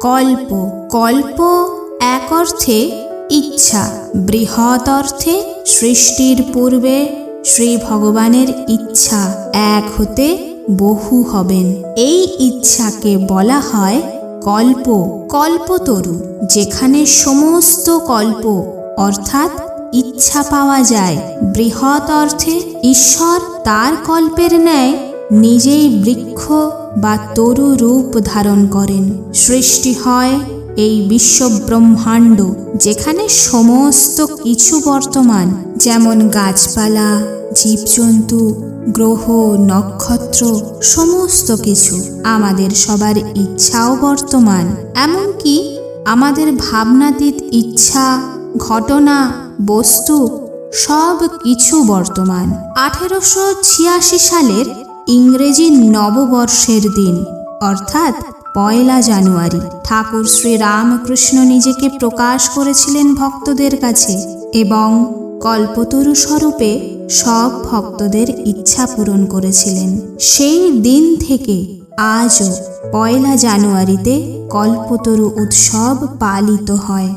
কল্প কল্প এক অর্থে ইচ্ছা, বৃহৎ অর্থে সৃষ্টির পূর্বে শ্রী ভগবানের ইচ্ছা এক হতে বহু হবেন। এই ইচ্ছাকে বলা হয় কল্প, কল্পতরু, যেখানে সমস্ত কল্প অর্থাৎ ইচ্ছা পাওয়া যায়। বৃহৎ অর্থে ঈশ্বর তার কল্পের ন্যায় নিজেই বৃক্ষ বা তরু রূপ ধারণ করেন। সৃষ্টি হয় এই বিশ্ব ব্রহ্মাণ্ড যেখানে সমস্ত কিছু বর্তমান, যেমন গাছপালা, জীবজন্তু, গ্রহ, নক্ষত্র, সমস্ত কিছু। আমাদের সবার ইচ্ছাও বর্তমান। এমনকি আমাদের ভাবনাতীত ইচ্ছা, ঘটনা, বস্তু, সব কিছু বর্তমান। আঠেরোশো ছিয়াশি সালের ইংরেজি নববর্ষের দিন, অর্থাৎ পয়লা জানুয়ারি। ঠাকুর শ্রী রামকৃষ্ণ নিজেকে প্রকাশ করেছিলেন ভক্তদের কাছে এবং কল্পতরু স্বরূপে সব ভক্তদের ইচ্ছা পূরণ করেছিলেন। সেই দিন থেকে আজও পয়লা জানুয়ারিতে কল্পতরু উৎসব পালিত হয়।